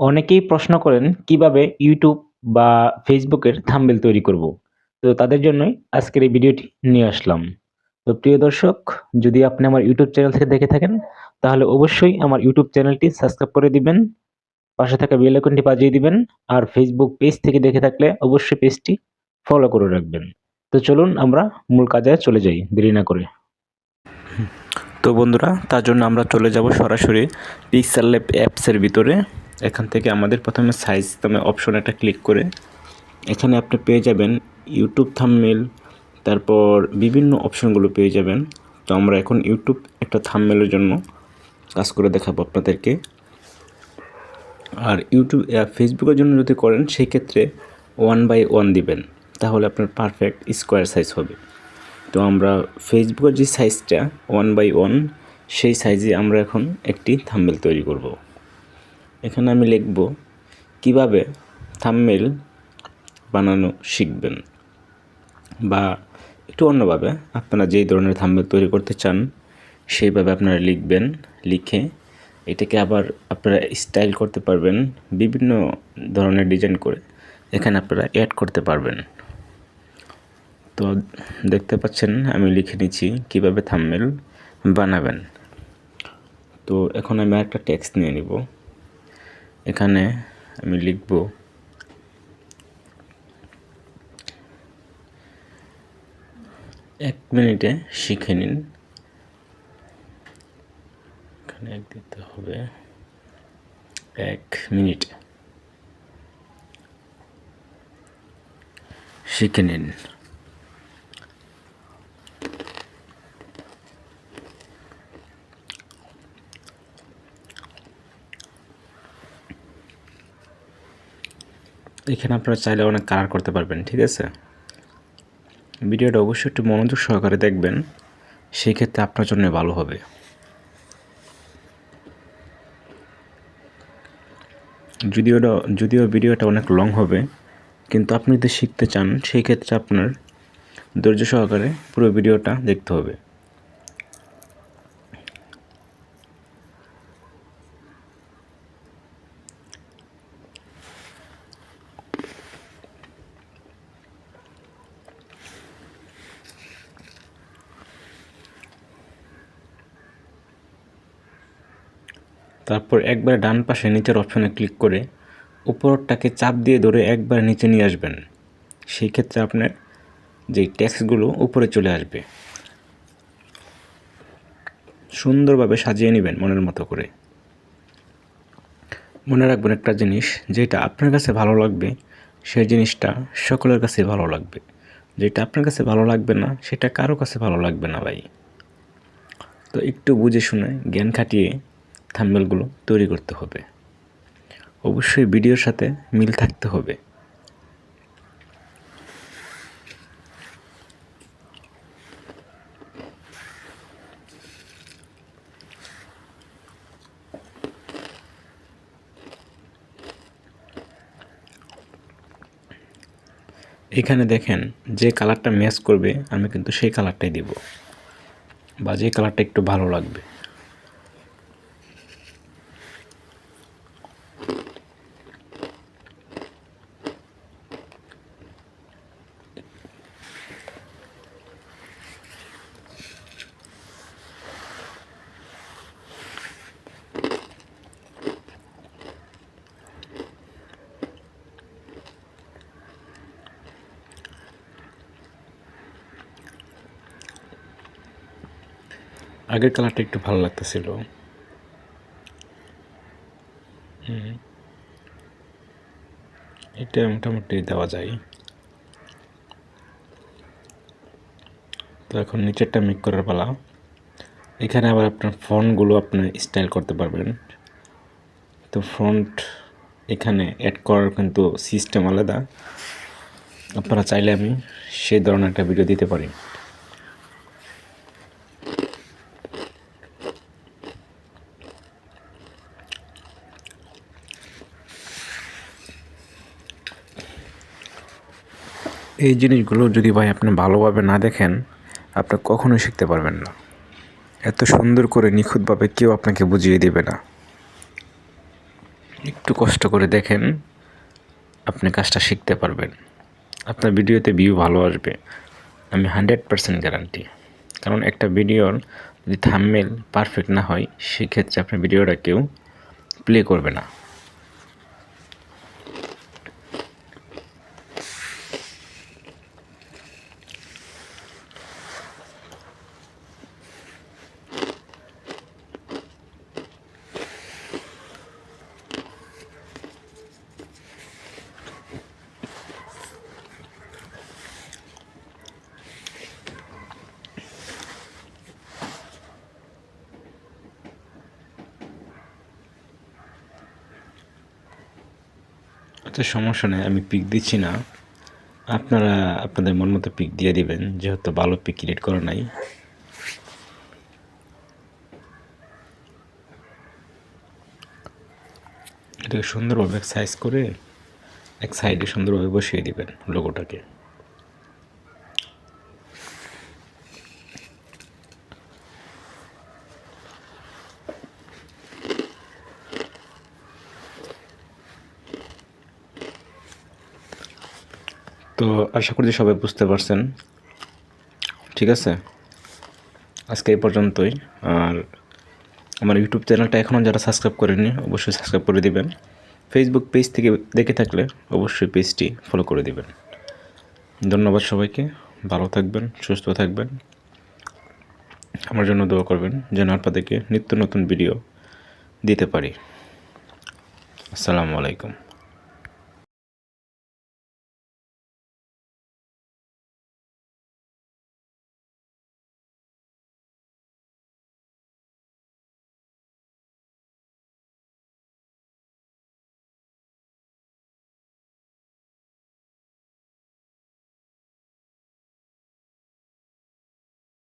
অনেকেই প্রশ্ন করেন, কীভাবে ইউটিউব বা ফেসবুকের থাম্বনেল তৈরি করব? তো তাদের জন্যই আজকের এই ভিডিওটি নিয়ে আসলাম। তো প্রিয় দর্শক, যদি আপনি আমার ইউটিউব চ্যানেল থেকে দেখে থাকেন, তাহলে অবশ্যই আমার ইউটিউব চ্যানেলটি সাবস্ক্রাইব করে দিবেন, পাশে থাকা বেল বাজিয়ে দিবেন, আর ফেসবুক পেজ থেকে দেখে থাকলে অবশ্যই পেজটি ফলো করে রাখবেন। তো চলুন আমরা মূল কাজে চলে যাই, দেরি না করে। তো বন্ধুরা, তার জন্য আমরা চলে যাব সরাসরি পিক্সেল ল্যাব অ্যাপসের ভিতরে। এখান থেকে আমাদের প্রথমে সাইজ নামে অপশন একটা ক্লিক করে এখানে আপনি পেয়ে যাবেন ইউটিউব থাম্বনেল তারপর বিভিন্ন অপশনগুলো পেয়ে যাবেন। তো আমরা এখন ইউটিউব একটা থাম্বনেলের জন্য কাজ করে দেখাবো আপনাদেরকে। আর ইউটিউব ফেসবুকের জন্য যদি করেন, সেই ক্ষেত্রে ওয়ান বাই ওয়ান দিবেন, তাহলে আপনার পারফেক্ট স্কোয়ার সাইজ হবে। তো আমরা ফেসবুকের যে সাইজটা ওয়ান বাই ওয়ান সেই সাইজে আমরা এখন একটি থাম্বেল তৈরি করব। এখানে আমি লিখব কীভাবে থাম্বেল বানানো শিখবেন বা একটু অন্যভাবে আপনারা যেই ধরনের থাম্বেল তৈরি করতে চান সেইভাবে আপনারা লিখবেন, লিখে এটাকে আবার আপনারা স্টাইল করতে পারবেন, বিভিন্ন ধরনের ডিজাইন করে এখানে আপনারা অ্যাড করতে পারবেন। তো দেখতে পাচ্ছেন, আমি লিখে নিচ্ছি কীভাবে থাম্বনেল বানাবেন। তো এখন আমি একটা টেক্সট নিয়ে নিব। এখানে আমি লিখব এক মিনিটে শিখে নিন। এখানে এক দিতে হবে। এক মিনিটে। শিখে নিন। এখানে আপনারা চাইলে অনেক কালার করতে পারবেন, ঠিক আছে? ভিডিওটা অবশ্যই একটু মনোযোগ সহকারে দেখবেন সেই ক্ষেত্রে আপনার জন্য ভালো হবে। যদিও যদিও ভিডিওটা অনেক লং হবে, কিন্তু আপনি যদি শিখতে চান সেই ক্ষেত্রে আপনার ধৈর্য সহকারে পুরো ভিডিওটা দেখতে হবে। তারপর একবার ডান পাশে নিচের অপশনে ক্লিক করে উপরটাকে চাপ দিয়ে ধরে একবার নিচে নিয়ে আসবেন। সেই ক্ষেত্রে আপনার যেই ট্যাক্সগুলো উপরে চলে আসবে। সুন্দরভাবে সাজিয়ে নেবেন মনের মতো করে। মনে রাখবেন একটা জিনিস, যেটা আপনার কাছে ভালো লাগবে সেই জিনিসটা সকলের কাছে ভালো লাগবে। যেটা আপনার কাছে ভালো লাগবে না, সেটা কারও কাছে ভালো লাগবে না ভাই। তো একটু বুঝে শুনে জ্ঞান খাটিয়ে থাম্বেলগুলো তৈরি করতে হবে। অবশ্যই ভিডিওর সাথে মিল থাকতে হবে। এখানে দেখেন যে কালারটা ম্যাচ করবে, আমি কিন্তু সেই কালারটাই দিব। বা যে কালারটা একটু ভালো লাগবে। আগের কালারটা একটু ভালো লাগতেছিল। এটা মোটামুটি দেওয়া যায়। তো এখন নিচেরটা মিক করার পালা। এখানে আবার আপনার ফন্টগুলো আপনি স্টাইল করতে পারবেন। তো ফ্রন্ট এখানে অ্যাড করার কিন্তু সিস্টেম আলাদা। আপনারা চাইলে আমি সেই ধরনের একটা ভিডিও দিতে পারি। এই জিনিসগুলো যদি ভাই আপনি ভালোভাবে না দেখেন, আপনি কখনোই শিখতে পারবেন না। এত সুন্দর করে, নিখুঁতভাবে কেউ আপনাকে বুঝিয়ে দেবে না। একটু কষ্ট করে দেখেন, আপনি কাজটা শিখতে পারবেন। আপনার ভিডিওতে ভিউ ভালো আসবে। আমি হান্ড্রেড পার্সেন্ট গ্যারান্টি কারণ একটা ভিডিওর যদি থামমেল পারফেক্ট না হয়, সেক্ষেত্রে আপনার ভিডিওটা কেউ প্লে করবে না। আচ্ছা সমস্যা নেই, আমি পিক দিচ্ছি না। আপনারা আপনাদের মন মতো পিক দিয়ে দিবেন, যেহেতু ভালো পিক ক্রিয়েট করা নাই। এটাকে সুন্দরভাবে সাইজ করে এক সাইডে সুন্দরভাবে বসিয়ে দিবেন লোগোটাকে তো আশা করি সবাই বুঝতে পারছেন। ঠিক আছে? আজকে এই পর্যন্তই। আর আমার ইউটিউব চ্যানেলটা এখনও যারা সাবস্ক্রাইব করেনি অবশ্যই সাবস্ক্রাইব করে দিবেন। ফেসবুক পেজ থেকে দেখে থাকলে অবশ্যই পেজটি ফলো করে দিবেন। ধন্যবাদ সবাইকে। ভালো থাকবেন, সুস্থ থাকবেন। আমার জন্য দোয়া করবেন যেন আপনাদেরকে নিত্য নতুন ভিডিও দিতে পারি। আসসালামু আলাইকুম।